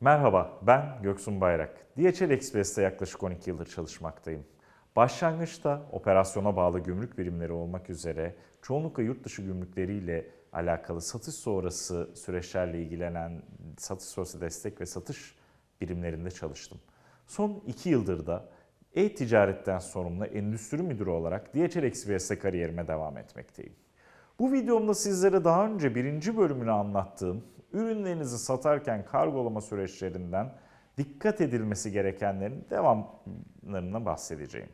Merhaba, ben Göksun Bayrak. DHL Express'te yaklaşık 12 yıldır çalışmaktayım. Başlangıçta operasyona bağlı gümrük birimleri olmak üzere çoğunlukla yurt dışı gümrükleriyle alakalı satış sonrası süreçlerle ilgilenen satış sonrası destek ve satış birimlerinde çalıştım. Son 2 yıldır da e-ticaretten sorumlu endüstri müdürü olarak DHL Express'te kariyerime devam etmekteyim. Bu videomda sizlere daha önce birinci bölümünü anlattığım ürünlerinizi satarken kargolama süreçlerinden dikkat edilmesi gerekenlerin devamlarına bahsedeceğim.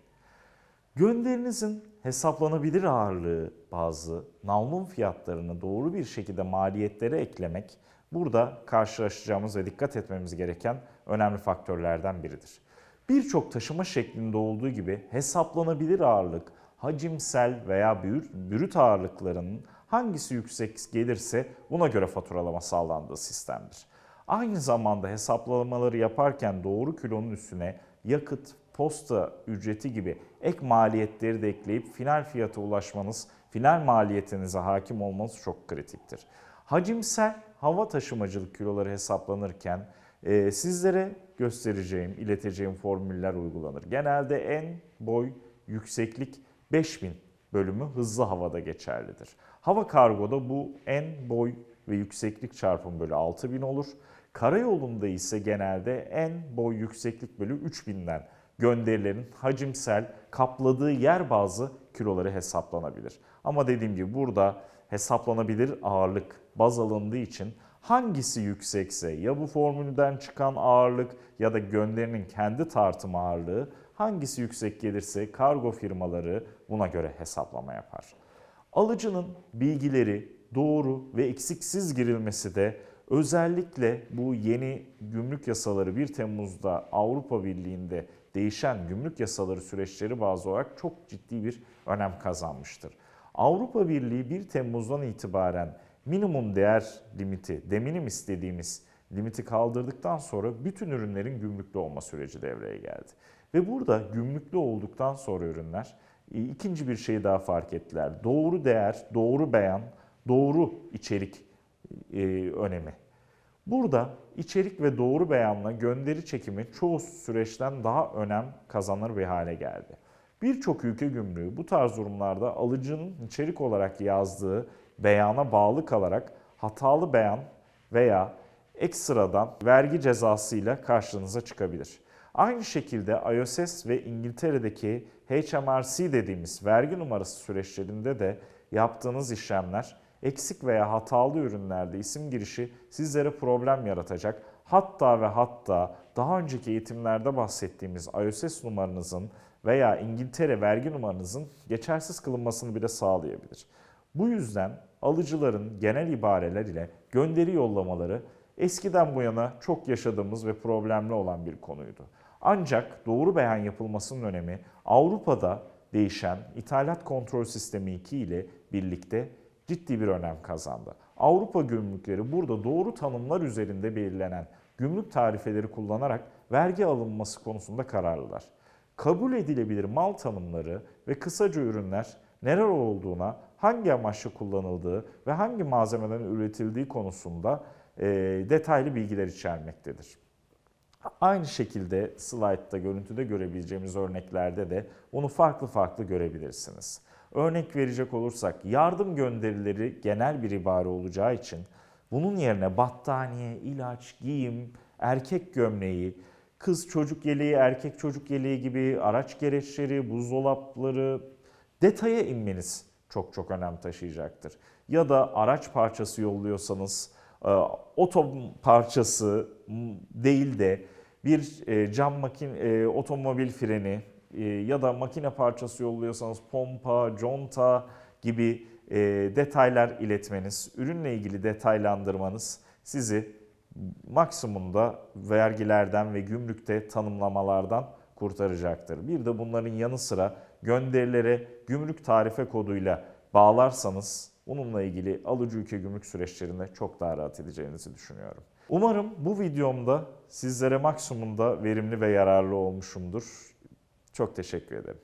Gönderinizin hesaplanabilir ağırlığı bazı navlun fiyatlarını doğru bir şekilde maliyetlere eklemek burada karşılaşacağımız ve dikkat etmemiz gereken önemli faktörlerden biridir. Birçok taşıma şeklinde olduğu gibi hesaplanabilir ağırlık, hacimsel veya brüt ağırlıklarının hangisi yüksek gelirse buna göre faturalama sağlandığı sistemdir. Aynı zamanda hesaplamaları yaparken doğru kilonun üstüne yakıt, posta ücreti gibi ek maliyetleri de ekleyip final fiyata ulaşmanız, final maliyetinize hakim olmanız çok kritiktir. Hacimsel hava taşımacılık kiloları hesaplanırken e, sizlere göstereceğim, ileteceğim formüller uygulanır. Genelde en boy, yükseklik 5000 bölümü hızlı havada geçerlidir. Hava kargoda bu en boy ve yükseklik çarpım bölü 6000 olur. Karayolunda ise genelde en boy yükseklik bölü 3000'den gönderilerin hacimsel kapladığı yer bazı kiloları hesaplanabilir. Ama dediğim gibi burada hesaplanabilir ağırlık baz alındığı için hangisi yüksekse ya bu formülden çıkan ağırlık ya da gönderinin kendi tartım ağırlığı hangisi yüksek gelirse kargo firmaları buna göre hesaplama yapar. Alıcının bilgileri doğru ve eksiksiz girilmesi de özellikle bu yeni gümrük yasaları 1 Temmuz'da Avrupa Birliği'nde değişen gümrük yasaları süreçleri bazı olarak çok ciddi bir önem kazanmıştır. Avrupa Birliği 1 Temmuz'dan itibaren minimum değer limiti, deminim istediğimiz limiti kaldırdıktan sonra bütün ürünlerin gümrüklü olma süreci devreye geldi. Ve burada gümrüklü olduktan sonra ürünler e, ikinci bir şeyi daha fark ettiler. Doğru değer, doğru beyan, doğru içerik e, önemi. Burada içerik ve doğru beyanla gönderi çekimi çoğu süreçten daha önem kazanır bir hale geldi. Birçok ülke gümrüğü bu tarz durumlarda alıcının içerik olarak yazdığı beyana bağlı kalarak hatalı beyan veya ekstradan vergi cezasıyla karşınıza çıkabilir. Aynı şekilde IOSS ve İngiltere'deki HMRC dediğimiz vergi numarası süreçlerinde de yaptığınız işlemler eksik veya hatalı ürünlerde isim girişi sizlere problem yaratacak. Hatta ve hatta daha önceki eğitimlerde bahsettiğimiz IOSS numaranızın veya İngiltere vergi numaranızın geçersiz kılınmasını bile sağlayabilir. Bu yüzden alıcıların genel ibareler ile gönderi yollamaları eskiden bu yana çok yaşadığımız ve problemli olan bir konuydu. Ancak doğru beyan yapılmasının önemi Avrupa'da değişen ithalat kontrol sistemi 2 ile birlikte ciddi bir önem kazandı. Avrupa gümrükleri burada doğru tanımlar üzerinde belirlenen gümrük tarifeleri kullanarak vergi alınması konusunda kararlılar. Kabul edilebilir mal tanımları ve kısaca ürünler neler olduğuna, hangi amaçla kullanıldığı ve hangi malzemeden üretildiği konusunda detaylı bilgiler içermektedir. Aynı şekilde slaytta, görüntüde görebileceğimiz örneklerde de bunu farklı farklı görebilirsiniz. Örnek verecek olursak yardım gönderileri genel bir ibare olacağı için bunun yerine battaniye, ilaç, giyim, erkek gömleği, kız çocuk yeleği, erkek çocuk yeleği gibi araç gereçleri, buzdolapları detaya inmeniz çok çok önem taşıyacaktır. Ya da araç parçası yolluyorsanız oto parçası değil de bir e, cam makin, e, otomobil freni ya da makine parçası yolluyorsanız pompa, conta gibi detaylar iletmeniz, ürünle ilgili detaylandırmanız sizi maksimumda vergilerden ve gümrükte tanımlamalardan kurtaracaktır. Bir de bunların yanı sıra gönderilere gümrük tarife koduyla bağlarsanız bununla ilgili alıcı ülke gümrük süreçlerinde çok daha rahat edeceğinizi düşünüyorum. Umarım bu videomda sizlere maksimumda verimli ve yararlı olmuşumdur. Çok teşekkür ederim.